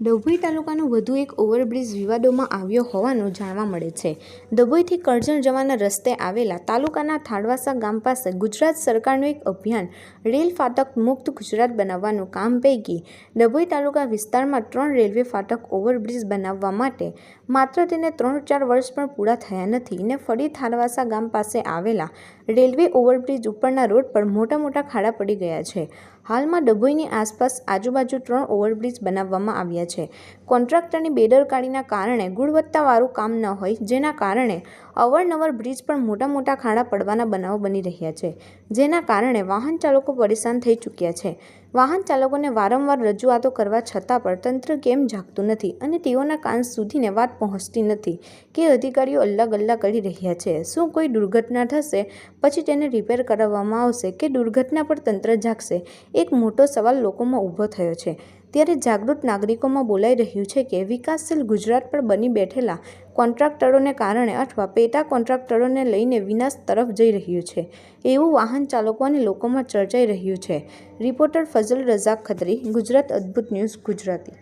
ડભોઈ તાલુકાનો વધુ એક ઓવરબ્રિજ વિવાદોમાં આવ્યો હોવાનું જાણવા મળે છે. ડભોઈથી કરજણ જવાના રસ્તે આવેલા તાલુકાના થાળવાસા ગામ પાસે ગુજરાત સરકારનું એક અભિયાન રેલ ફાટક મુક્ત ગુજરાત બનાવવાનું કામ પૈકી ડભોઈ તાલુકા વિસ્તારમાં ત્રણ રેલવે ફાટક ઓવરબ્રિજ બનાવવા માટે માત્ર તેને ત્રણ ચાર વર્ષ પણ પૂરા થયા નથી ને ફરી થાળવાસા ગામ પાસે આવેલા રેલવે ઓવરબ્રિજ ઉપરના રોડ પર મોટા મોટા ખાડા પડી ગયા છે. હાલમાં ડભોઈની આસપાસ આજુબાજુ ત્રણ ઓવરબ્રિજ બનાવવામાં આવ્યા છે. કોન્ટ્રાક્ટરની બેદરકારીના કારણે ગુણવત્તાવાળું કામ ન હોય, જેના કારણે અવરનવર બ્રિજ પર મોટા મોટા ખાડા પડવાના બનાવો બની રહ્યા છે, જેના કારણે વાહન ચાલકો પરેશાન થઈ ચૂક્યા છે. વાહન ચાલકોને વારંવાર રજૂઆતો કરવા છતાં પણ તંત્ર કેમ જાગતું નથી અને તેઓના કાન સુધીને વાત પહોંચતી નથી કે અધિકારીઓ અલ્લા ગલ્લા કરી રહ્યા છે. શું કોઈ દુર્ઘટના થશે? પછી તેને રિપેર કરાવવામાં આવશે કે દુર્ઘટના પર તંત્ર જાગશે? એક મોટો સવાલ લોકોમાં ઊભો થયો છે. ત્યારે જાગૃત નાગરિકોમાં બોલાઈ રહ્યું છે કે વિકાસશીલ ગુજરાત પર બની બેઠેલા કોન્ટ્રાક્ટરોને કારણે અથવા પેટા કોન્ટ્રાક્ટરોને લઈને વિનાશ તરફ જઈ રહ્યું છે. એવું વાહન ચાલકો અને લોકોમાં ચર્ચાઈ રહ્યું છે. Reporter Fazal Razak Khatri, Gujarat Adbhut news, Gujarati.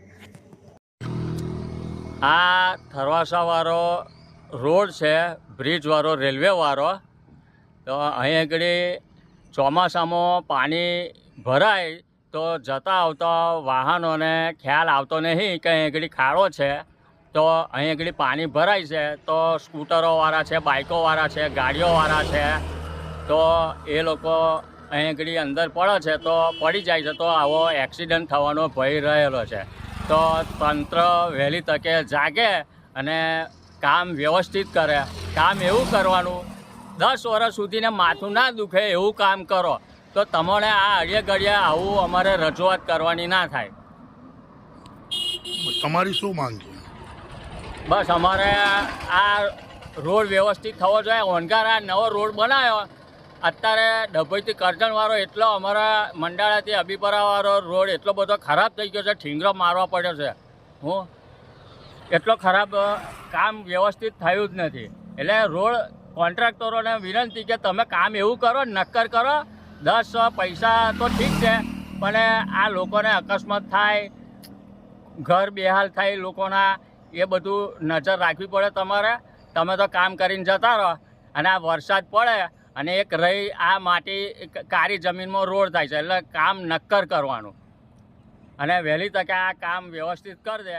આ થરવાસાવાળો રોડ છે, બ્રિજવાળો, રેલવેવાળો. તો અહીં આગળ ચોમાસામાં પાણી ભરાય તો જતા આવતા વાહનોને ખ્યાલ આવતો નહીં કે આગળ ખાડો છે. તો અહીં આગળ પાણી ભરાય છે, તો સ્કૂટરોવાળા છે, બાઇકોવાળા છે, ગાડીઓવાળા છે, તો એ લોકો અહીં આગળ અંદર પડે છે, તો પડી જાય છે, તો આવો એક્સિડન્ટ થવાનો ભય રહેલો છે. તો તંત્ર વહેલી તકે જાગે અને કામ વ્યવસ્થિત કરે. કામ એવું કરવાનું, દસ વર્ષ સુધીને માથું ના દુખે એવું કામ કરો, તો તમારે આ અડીએ ઘડીએ આવું અમારે રજૂઆત કરવાની ના થાય. તમારી શું માંગ છે? બસ અમારે આ રોડ વ્યવસ્થિત થવો જોઈએ. ઓનગાર આ નવો રોડ બનાવ્યો. અત્યારે ડભોઈથી કરજણવાળો એટલો અમારા મંડાળાથી અબીપરાવાળો રોડ એટલો બધો ખરાબ થઈ ગયો છે, ઠીંગરો મારવા પડ્યો છે. હું એટલો ખરાબ કામ વ્યવસ્થિત થયું જ નથી. એટલે રોડ કોન્ટ્રાક્ટરોને વિનંતી કે તમે કામ એવું કરો, નક્કર કરો. દસ પૈસા તો ઠીક છે, પણ આ લોકોને અકસ્માત થાય, ઘર બેહાલ થાય લોકોના એ બધું નજર રાખવી પડે તમારે. તમે તો કામ કરીને જતા રહો અને આ વરસાદ પડે અને એક રહી આ માટી કારી જમીનમાં રોડ થાય છે, એટલે કામ નક્કર કરવાનું. અને વહેલી તકે આ કામ વ્યવસ્થિત કરી દે.